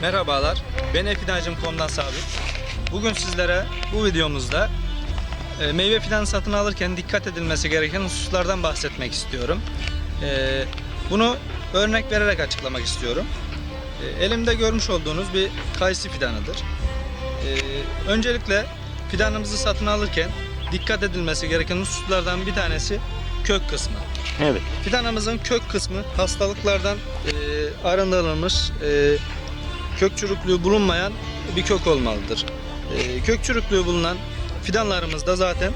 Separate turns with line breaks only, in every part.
Merhabalar, ben efidancım.com'dan Sabit. Bugün sizlere bu videomuzda e, meyve fidanı satın alırken dikkat edilmesi gereken hususlardan bahsetmek istiyorum. E, bunu örnek vererek açıklamak istiyorum. E, elimde görmüş olduğunuz bir kayısı fidanıdır. Öncelikle fidanımızı satın alırken dikkat edilmesi gereken hususlardan bir tanesi kök kısmı.
Evet.
Fidanımızın kök kısmı hastalıklardan arındırılmış, kök çürüklüğü bulunmayan bir kök olmalıdır. E, kök çürüklüğü bulunan fidanlarımızda zaten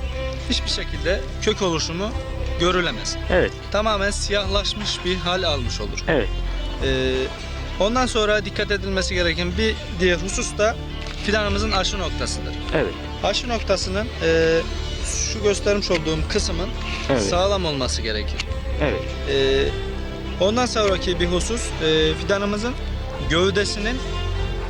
hiçbir şekilde kök oluşumu görülemez.
Evet.
Tamamen siyahlaşmış bir hal almış olur.
Evet.
E, ondan sonra dikkat edilmesi gereken bir diğer husus da fidanımızın aşı noktasıdır.
Evet.
Aşı noktasının e, şu göstermiş olduğum kısmın
Evet.
sağlam olması gerekir.
Evet.
Ee, ondan sonraki bir husus e, fidanımızın gövdesinin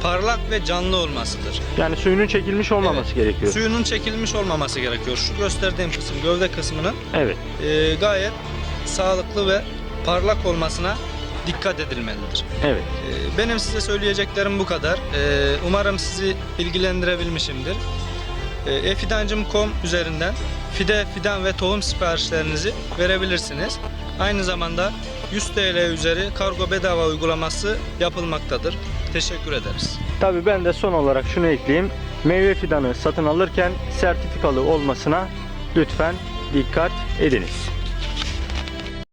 parlak ve canlı olmasıdır.
Yani suyunun çekilmiş olmaması gerekiyor.
Suyunun çekilmiş olmaması gerekiyor. Şu gösterdiğim kısım gövde kısmının
Evet.
e, gayet sağlıklı ve parlak olmasına dikkat edilmelidir.
Evet.
E, benim size söyleyeceklerim bu kadar. E, umarım sizi bilgilendirebilmişimdir. E, efidancım.com üzerinden fide, fidan ve tohum siparişlerinizi verebilirsiniz. Aynı zamanda 100 TL üzeri kargo bedava uygulaması yapılmaktadır. Teşekkür ederiz.
Tabii ben de son olarak şunu ekleyeyim. Meyve fidanı satın alırken sertifikalı olmasına lütfen dikkat ediniz.